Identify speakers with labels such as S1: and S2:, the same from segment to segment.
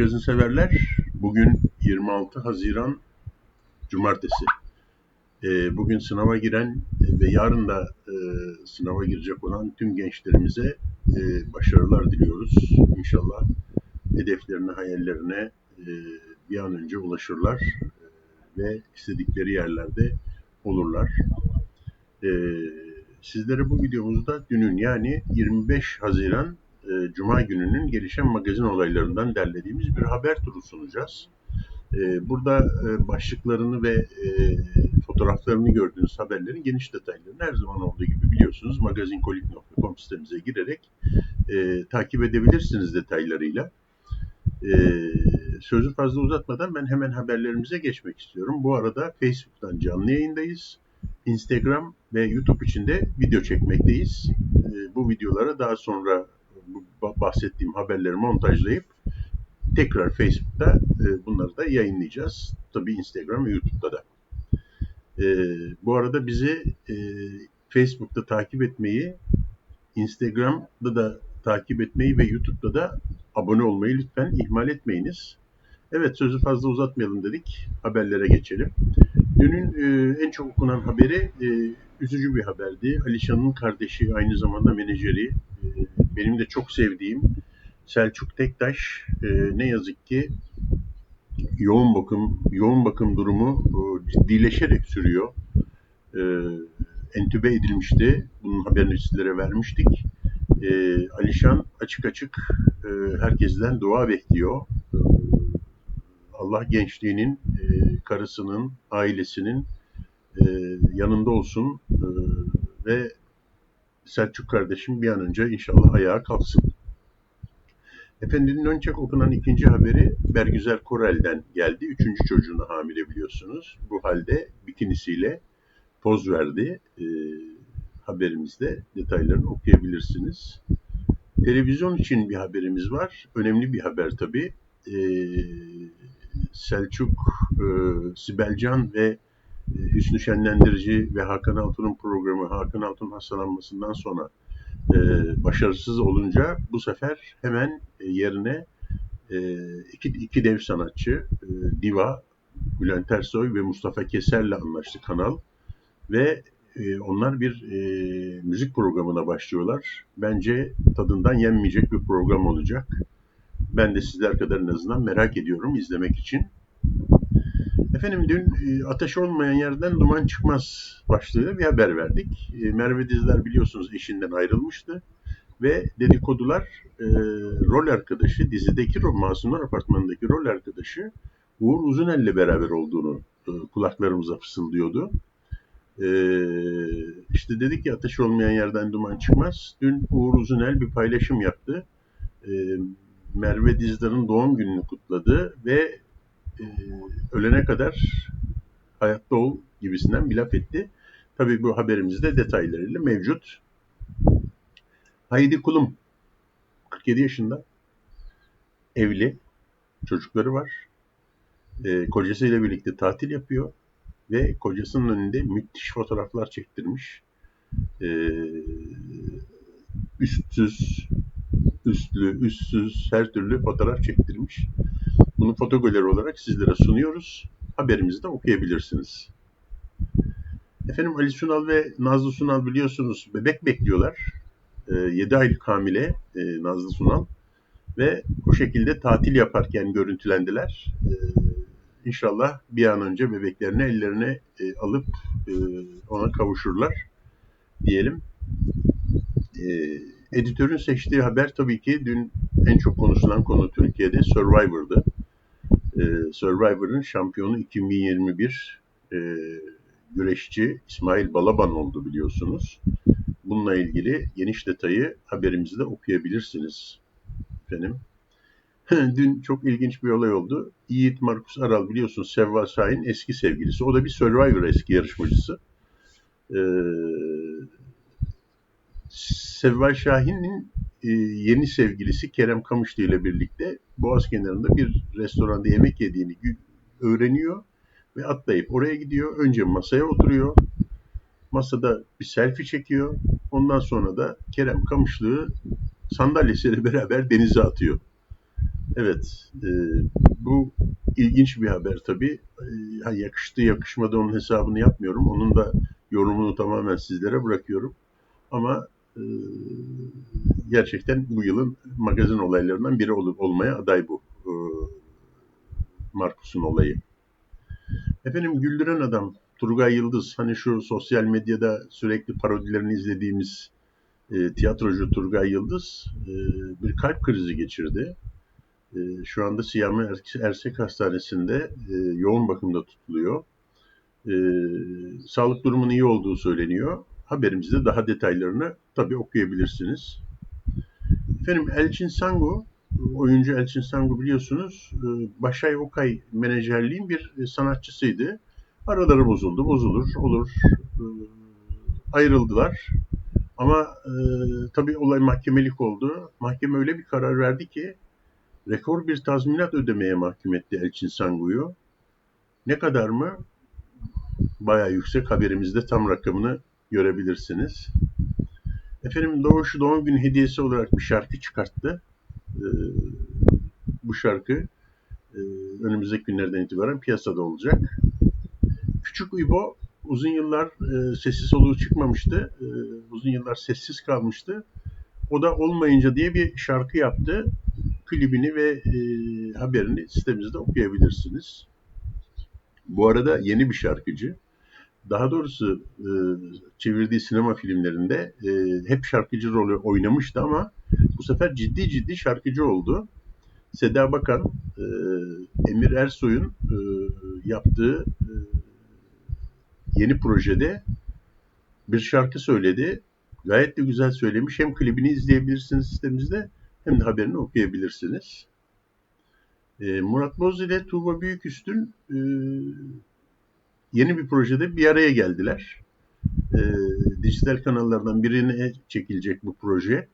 S1: magazin severler. Bugün 26 Haziran Cumartesi. Ee, bugün sınava giren ve yarın da e, sınava girecek olan tüm gençlerimize e, başarılar diliyoruz. İnşallah hedeflerine, hayallerine e, bir an önce ulaşırlar e, ve istedikleri yerlerde olurlar. E, sizlere bu videomuzda dünün yani 25 Haziran e, Cuma gününün gelişen magazin olaylarından derlediğimiz bir haber turu sunacağız. E, burada e, başlıklarını ve e, fotoğraflarını gördüğünüz haberlerin geniş detaylarını her zaman olduğu gibi biliyorsunuz magazinkolik.com sitemize girerek e, takip edebilirsiniz detaylarıyla. E, sözü fazla uzatmadan ben hemen haberlerimize geçmek istiyorum. Bu arada Facebook'tan canlı yayındayız. Instagram ve YouTube için de video çekmekteyiz. E, bu videolara daha sonra bahsettiğim haberleri montajlayıp tekrar Facebook'ta e, bunları da yayınlayacağız. Tabii Instagram ve YouTube'da da. E, bu arada bizi e, Facebook'ta takip etmeyi, Instagram'da da takip etmeyi ve YouTube'da da abone olmayı lütfen ihmal etmeyiniz. Evet sözü fazla uzatmayalım dedik. Haberlere geçelim. Dünün e, en çok okunan haberi e, üzücü bir haberdi. Alişan'ın kardeşi aynı zamanda menajeri. Benim de çok sevdiğim Selçuk Tektaş e, ne yazık ki yoğun bakım yoğun bakım durumu e, ciddileşerek sürüyor. E, entübe edilmişti. Bunun haberini sizlere vermiştik. E, Alişan açık açık e, herkesten dua bekliyor. E, Allah gençliğinin, e, karısının, ailesinin e, yanında olsun e, ve Selçuk kardeşim bir an önce inşallah ayağa kalksın. Efendinin önce okunan ikinci haberi Bergüzel Korel'den geldi. Üçüncü çocuğunu hamile biliyorsunuz. Bu halde bikinisiyle poz verdi. E, haberimizde detaylarını okuyabilirsiniz. Televizyon için bir haberimiz var. Önemli bir haber tabii. E, Selçuk, e, Sibelcan ve Hüsnü Şenlendirici ve Hakan Altun'un programı Hakan Altun hastalanmasından sonra e, başarısız olunca bu sefer hemen e, yerine e, iki, iki dev sanatçı e, Diva, Bülent Ersoy ve Mustafa Keser'le anlaştı kanal ve e, onlar bir e, müzik programına başlıyorlar. Bence tadından yenmeyecek bir program olacak. Ben de sizler kadar en azından merak ediyorum izlemek için. Efendim dün e, ateş olmayan yerden duman çıkmaz başlığı bir haber verdik. E, Merve Dizler biliyorsunuz eşinden ayrılmıştı ve dedikodular e, rol arkadaşı, dizideki Masumlar Apartmanı'ndaki rol arkadaşı Uğur Uzunel ile beraber olduğunu e, kulaklarımıza fısıldıyordu. E, işte dedik ki ateş olmayan yerden duman çıkmaz. Dün Uğur Uzunel bir paylaşım yaptı. E, Merve Dizdar'ın doğum gününü kutladı ve ölene kadar hayatta ol gibisinden bir laf etti. Tabii bu haberimizde detaylarıyla mevcut. Haydi Kulum 47 yaşında evli çocukları var. E, kocasıyla birlikte tatil yapıyor ve kocasının önünde müthiş fotoğraflar çektirmiş. E, üstsüz, üstlü, üstsüz her türlü fotoğraf çektirmiş. Bunu fotogaleri olarak sizlere sunuyoruz. Haberimizi de okuyabilirsiniz. Efendim Ali Sunal ve Nazlı Sunal biliyorsunuz bebek bekliyorlar. E, ee, 7 aylık hamile e, Nazlı Sunal ve bu şekilde tatil yaparken görüntülendiler. E, inşallah bir an önce bebeklerini ellerine e, alıp e, ona kavuşurlar diyelim. E, editörün seçtiği haber tabii ki dün en çok konuşulan konu Türkiye'de Survivor'dı e, Survivor'ın şampiyonu 2021 e, güreşçi İsmail Balaban oldu biliyorsunuz. Bununla ilgili geniş detayı haberimizde okuyabilirsiniz efendim. Dün çok ilginç bir olay oldu. Yiğit Markus Aral biliyorsunuz Sevva Şahin eski sevgilisi. O da bir Survivor eski yarışmacısı. Ee, Sevva Şahin'in e, yeni sevgilisi Kerem Kamışlı ile birlikte Boğaz kenarında bir restoranda yemek yediğini öğreniyor ve atlayıp oraya gidiyor. Önce masaya oturuyor. Masada bir selfie çekiyor. Ondan sonra da Kerem Kamışlı'yı sandalyesiyle beraber denize atıyor. Evet, e, bu ilginç bir haber tabii. E, yakıştı yakışmadı onun hesabını yapmıyorum. Onun da yorumunu tamamen sizlere bırakıyorum. Ama e, gerçekten bu yılın magazin olaylarından biri ol, olmaya aday bu. E, Markus'un olayı. Efendim Güldüren Adam, Turgay Yıldız, hani şu sosyal medyada sürekli parodilerini izlediğimiz e, tiyatrocu Turgay Yıldız e, bir kalp krizi geçirdi. E, şu anda Siyami Ersek Hastanesi'nde e, yoğun bakımda tutuluyor. E, sağlık durumunun iyi olduğu söyleniyor. Haberimizde daha detaylarını tabii okuyabilirsiniz. Efendim Elçin Sango, oyuncu Elçin Sango biliyorsunuz e, Başay Okay menajerliğin bir sanatçısıydı. Araları bozuldu, bozulur, olur. E, ayrıldılar. Ama e, tabii olay mahkemelik oldu. Mahkeme öyle bir karar verdi ki rekor bir tazminat ödemeye mahkum etti Elçin Sangu'yu. Ne kadar mı? Bayağı yüksek. Haberimizde tam rakamını görebilirsiniz. Efendim Doğuş'u doğum günü hediyesi olarak bir şarkı çıkarttı. Ee, bu şarkı e, önümüzdeki günlerden itibaren piyasada olacak. Küçük İbo uzun yıllar e, sessiz soluğu çıkmamıştı. E, uzun yıllar sessiz kalmıştı. O da olmayınca diye bir şarkı yaptı. Klibini ve e, haberini sitemizde okuyabilirsiniz. Bu arada yeni bir şarkıcı. Daha doğrusu e, çevirdiği sinema filmlerinde e, hep şarkıcı rolü oynamıştı ama bu sefer ciddi ciddi şarkıcı oldu. Seda Bakan, e, Emir Ersoy'un e, yaptığı e, yeni projede bir şarkı söyledi. Gayet de güzel söylemiş. Hem klibini izleyebilirsiniz sitemizde hem de haberini okuyabilirsiniz. E, Murat Boz ile Tuğba Büyüküstün e, yeni bir projede bir araya geldiler. E, dijital kanallardan birine çekilecek bu proje.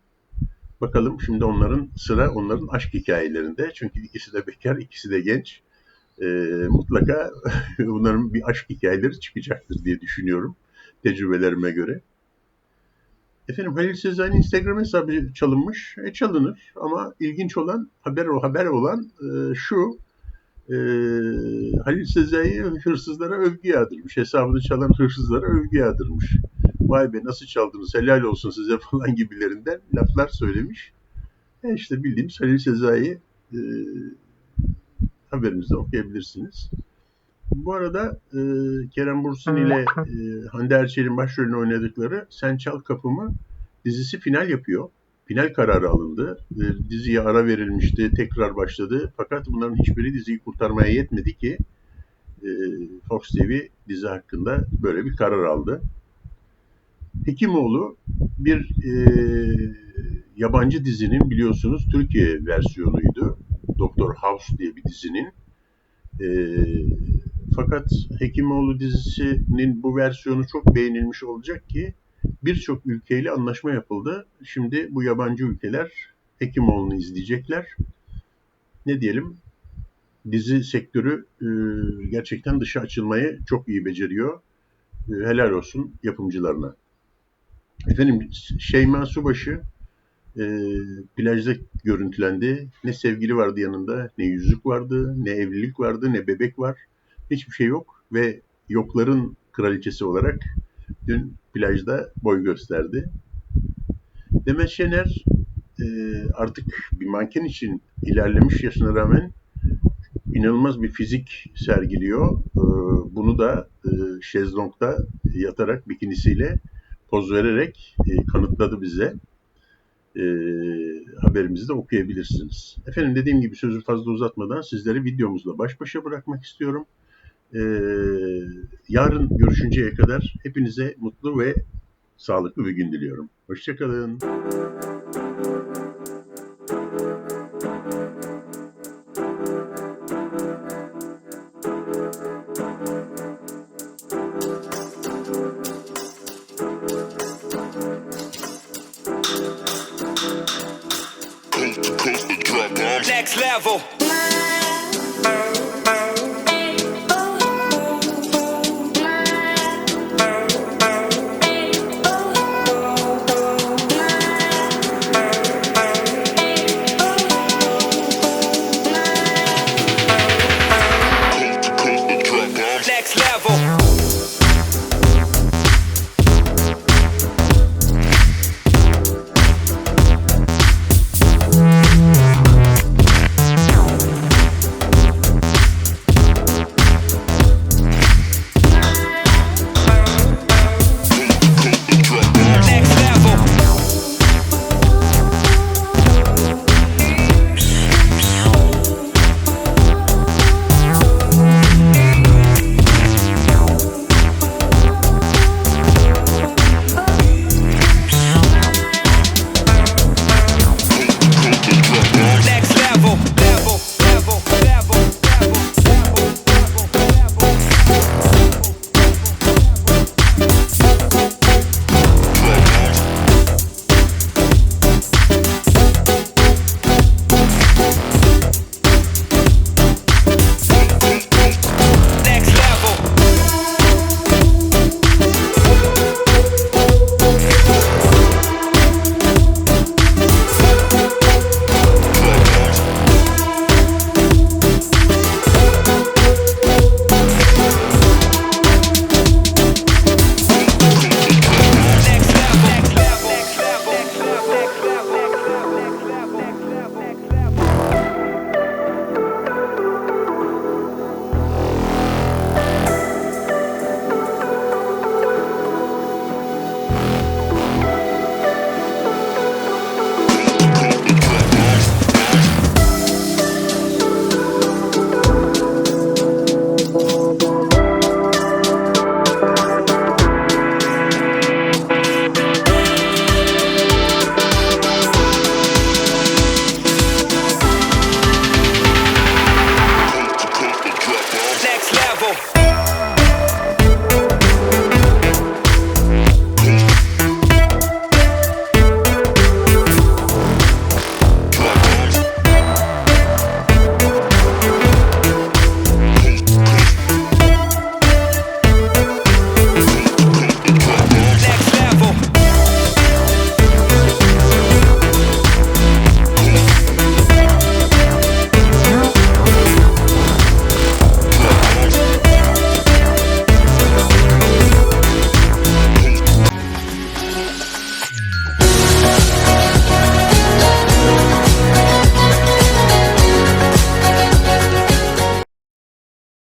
S1: Bakalım şimdi onların sıra onların aşk hikayelerinde. Çünkü ikisi de bekar, ikisi de genç. E, mutlaka bunların bir aşk hikayeleri çıkacaktır diye düşünüyorum tecrübelerime göre. Efendim Halil Sezai'nin Instagram hesabı çalınmış. E çalınır ama ilginç olan haber o haber olan e, şu e, Halil Sezai hırsızlara övgü yağdırmış. Hesabını çalan hırsızlara övgü yağdırmış. Vay be nasıl çaldınız helal olsun size falan gibilerinden laflar söylemiş. E işte bildiğimiz Halil Sezai e, haberimizde okuyabilirsiniz. Bu arada e, Kerem Bursin ile e, Hande Erçel'in başrolünü oynadıkları Sen Çal Kapımı dizisi final yapıyor. Final kararı alındı. E, diziye ara verilmişti, tekrar başladı. Fakat bunların hiçbiri diziyi kurtarmaya yetmedi ki e, Fox TV dizi hakkında böyle bir karar aldı. Hekimoğlu bir e, yabancı dizinin biliyorsunuz Türkiye versiyonuydu. Doktor House diye bir dizinin. E, fakat Hekimoğlu dizisinin bu versiyonu çok beğenilmiş olacak ki birçok ülkeyle anlaşma yapıldı. Şimdi bu yabancı ülkeler Hekimoğlu'nu izleyecekler. Ne diyelim? Dizi sektörü e, gerçekten dışa açılmayı çok iyi beceriyor. E, helal olsun yapımcılarına. Efendim Şeyma Subaşı e, plajda görüntülendi. Ne sevgili vardı yanında, ne yüzük vardı, ne evlilik vardı, ne bebek var. Hiçbir şey yok ve yokların kraliçesi olarak dün plajda boy gösterdi. Demet Şener e, artık bir manken için ilerlemiş yaşına rağmen inanılmaz bir fizik sergiliyor. E, bunu da e, şezlongda yatarak bikinisiyle poz vererek e, kanıtladı bize e, haberimizi de okuyabilirsiniz. Efendim dediğim gibi sözü fazla uzatmadan sizleri videomuzla baş başa bırakmak istiyorum. E, yarın görüşünceye kadar hepinize mutlu ve sağlıklı bir gün diliyorum. Hoşçakalın.
S2: Level.